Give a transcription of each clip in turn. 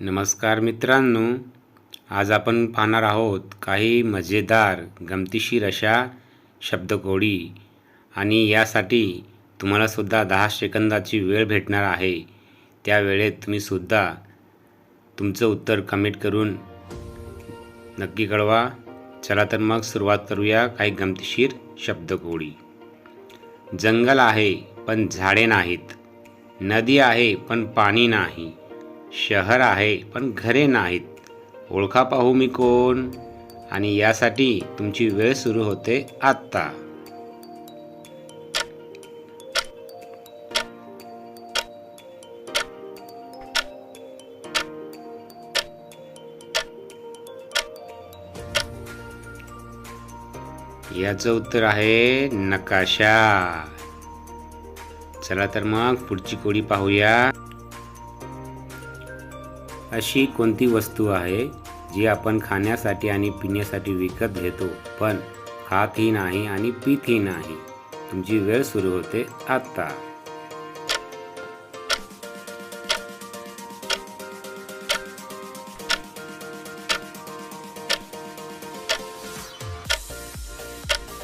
नमस्कार मित्रांनो आज आपण पाहणार आहोत काही मजेदार गमतीशीर अशा शब्दकोडी आणि यासाठी तुम्हालासुद्धा दहा सेकंदाची वेळ भेटणार आहे. त्या वेळेत तुम्ही सुद्धा तुमचं उत्तर कमेंट करून नक्की कळवा. चला तर मग सुरुवात करूया काही गमतीशीर शब्दकोडी. जंगल आहे पण झाडे नाहीत. नदी आहे पण पाणी नाही. शहर आहे पण घरे नाहीत. ओळखा पाहू मी कोण? आणि यासाठी तुमची वेळ सुरू होते आत्ता. याचं उत्तर आहे नकाशा. चला तर मग पुढची कोडी पाहूया. अशी कोणती वस्तू आहे जी आपण खाण्यासाठी आणि पिण्यासाठी विकत घेतो पण खातही नाही आणि पितही नाही? तुमची वेळ सुरू होते आत्ता.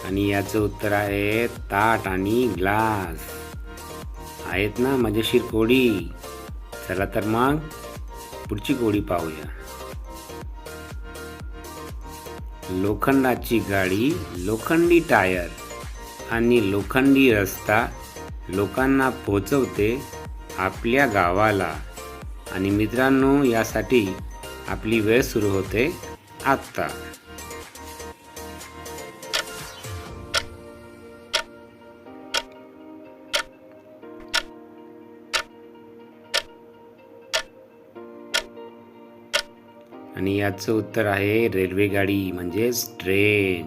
आणि याचं उत्तर आहे ताट आणि ग्लास. आहेत ना मजेशीर कोडी चला तर मग. पुढची गोडी पाहूया. लोखंडाची गाडी लोखंडी टायर आणि लोखंडी रस्ता लोकांना पोचवते आपल्या गावाला. आणि मित्रांनो यासाठी आपली वेळ सुरू होते आत्ता. आणि याचं उत्तर आहे रेल्वे गाडी म्हणजेच ट्रेन.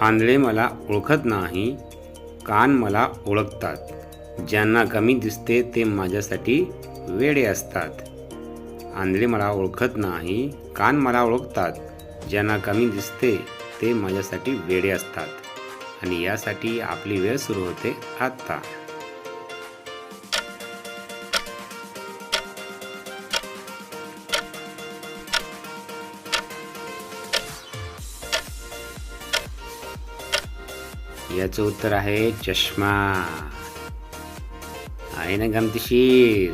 आंधळे मला ओळखत नाही कान मला ओळखतात. ज्यांना कमी दिसते ते माझ्यासाठी वेडे असतात. आंधळे मला ओळखत नाही कान मला ओळखतात. ज्यांना कमी दिसते ते माझ्यासाठी वेडे असतात. आणि यासाठी आपली वेळ सुरू होते आत्ता. याचं उत्तर आहे चष्मा. आहे ना गमतीशीर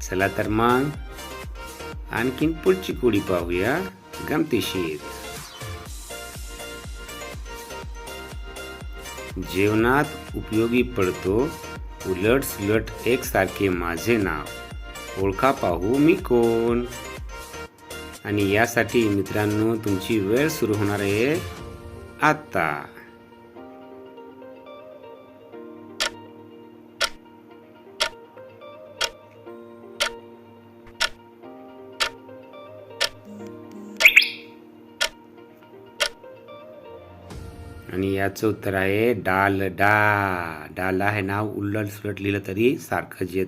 चला तर मग आणखीन पुढची कुडी पाहूया गमतीशीर जेवणात उपयोगी पडतो उलट सुलट एकसारखे माझे नाव. ओळखा पाहू मी कोण? आणि यासाठी मित्रांनो तुमची वेळ सुरू होणार आहे आत्ता. आणि याचं उत्तर आहे डाल डा. डाला हे नाव उलट सुलट लिहिलं तरी सारखंच येत.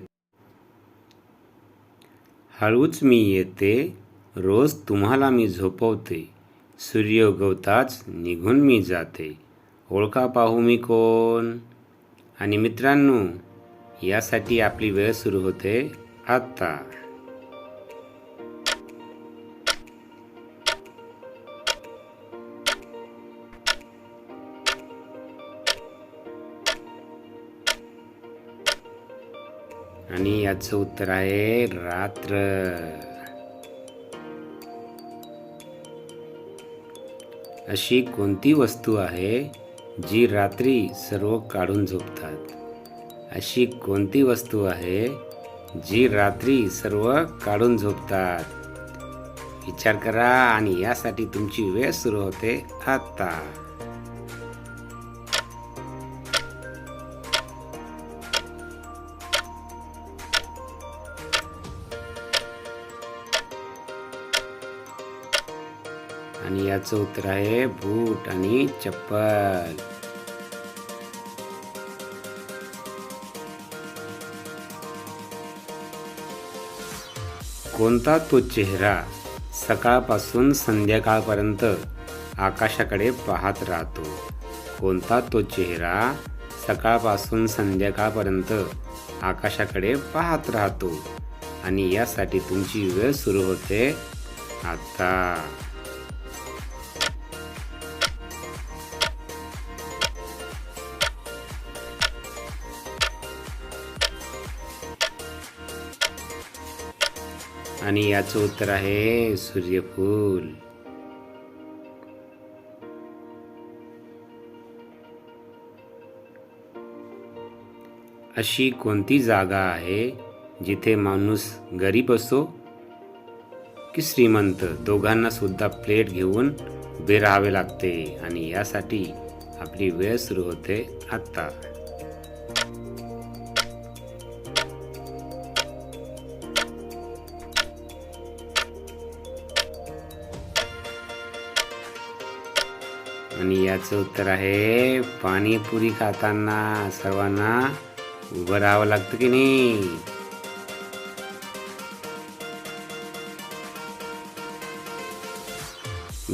हळूच मी येते रोज तुम्हाला मी झोपवते सूर्य उगवताच निघून मी जाते. ओळखा पाहू मी कोण? आणि मित्रांनो यासाठी आपली वेळ सुरू होते आत्ता आणि याचं उत्तर आहे रात्र. अशी कोणती वस्तू आहे जी रात्री सर्व काढून झोपतात? अशी कोणती वस्तू आहे जी रात्री सर्व काढून झोपतात? विचार करा आणि यासाठी तुमची वेळ सुरू होते आता. याचं उत्तर आहे बूट आणि चप्पल. कोणता तो चेहरा सकाळपासून संध्याकाळपर्यंत आकाशाकडे पाहत राहतो? कोणता तो चेहरा सकाळपासून संध्याकाळपर्यंत आकाशाकडे पाहत राहतो? आणि यासाठी तुमची वेळ सुरू होते आता. आणि याचं उत्तर आहे सूर्यफूल. अशी कोणती जागा आहे जिथे माणूस गरीब असो की श्रीमंत? दोघांना सुद्धा प्लेट घेऊन उभे राहावे लागते आणि यासाठी आपली वेळ सुरू होते आत्ता. आणि याचं उत्तर आहे पाणीपुरी खाताना सर्वांना उभं राहावं लागतं की नाही?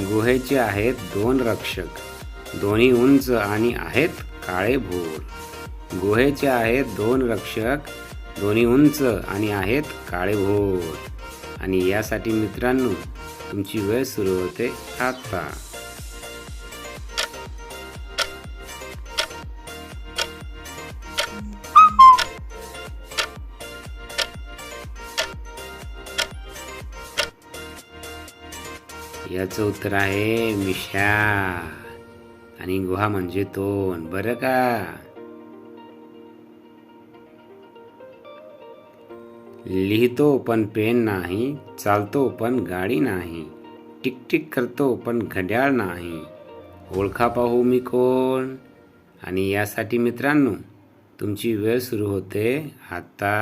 गुहेचे आहेत दोन रक्षक. दोन्ही उंच आणि आहेत काळे भोर. गुहेचे आहेत दोन रक्षक दोन्ही उंच आणि आहेत काळे भोर. आणि यासाठी मित्रांनो तुमची वेळ सुरू होते आता. याचं उत्तर आहे मिशा आणि गुहा म्हणजे तोंड. बरं का? लिहितो पण पेन नाही चालतो पण गाडी नाही टिकटिक करतो पण घड्याळ नाही. ओळखा पाहू मी कोण? आणि यासाठी मित्रांनो तुमची वेळ सुरू होते आता.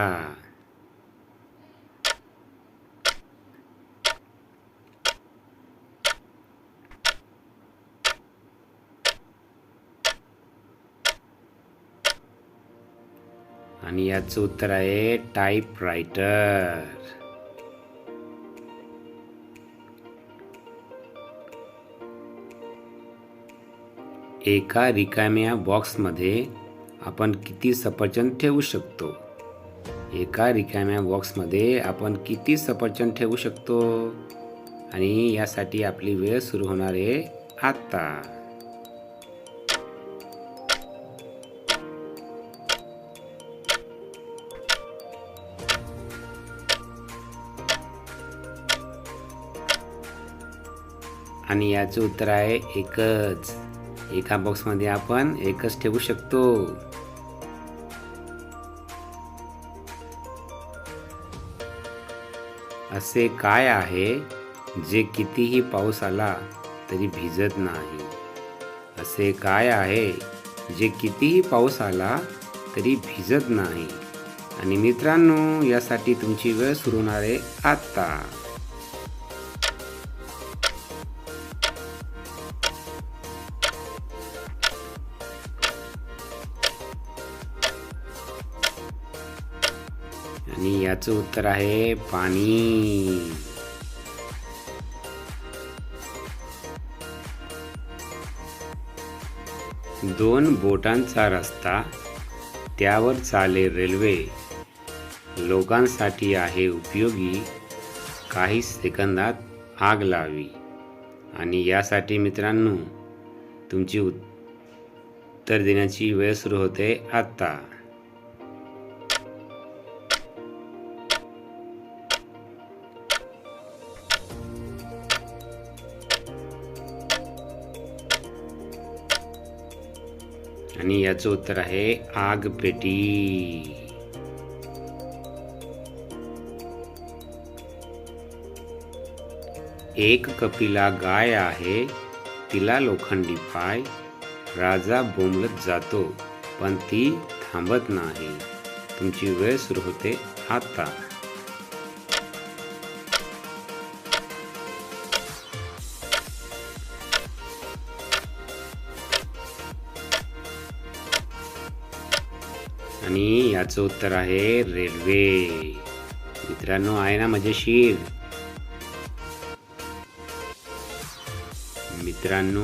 आणि याचं उत्तर आहे टाईप रायटर एका रिकाम्या बॉक्समध्ये आपण किती सफरचंद ठेवू शकतो? एका रिकाम्या बॉक्समध्ये आपण किती सफरचंद ठेवू शकतो? आणि यासाठी आपली वेळ सुरू होणार आहे आता. आणि याचं उत्तर आहे एकच. एका बॉक्समध्ये आपण एकच ठेवू शकतो. असे काय आहे? जे कितीही पाऊस आला तरी भिजत नाही. असे काय आहे? जे कितीही पाऊस आला तरी भिजत नाही. आणि मित्रांनो यासाठी तुमची वेळ सुरू होणार आहे आत्ता. आणि याचं उत्तर आहे पाणी. दोन बोटांचा रस्ता त्यावर चाले रेल्वे. लोकांसाठी आहे उपयोगी काही सेकंदात आग लावी आणि यासाठी मित्रांनो तुमची उत्तर देण्याची वेळ सुरू होते आत्ता. आणि याचं उत्तर आहे आग पेटी एक कपिला गाय आहे तिला लोखंडी पाय राजा बोंबलत जातो पण ती थांबत नाही. तुमची वेळ सुरू होते आता. आणि याचं उत्तर आहे रेल्वे. मित्रांनो आहे ना मजेशीर. मित्रांनो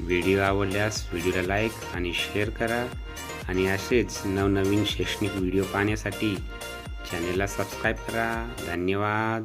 व्हिडिओ आवडल्यास व्हिडिओला लाईक आणि शेअर करा. आणि असेच नवनवीन शैक्षणिक व्हिडिओ पाहण्यासाठी चॅनेलला सबस्क्राईब करा. धन्यवाद.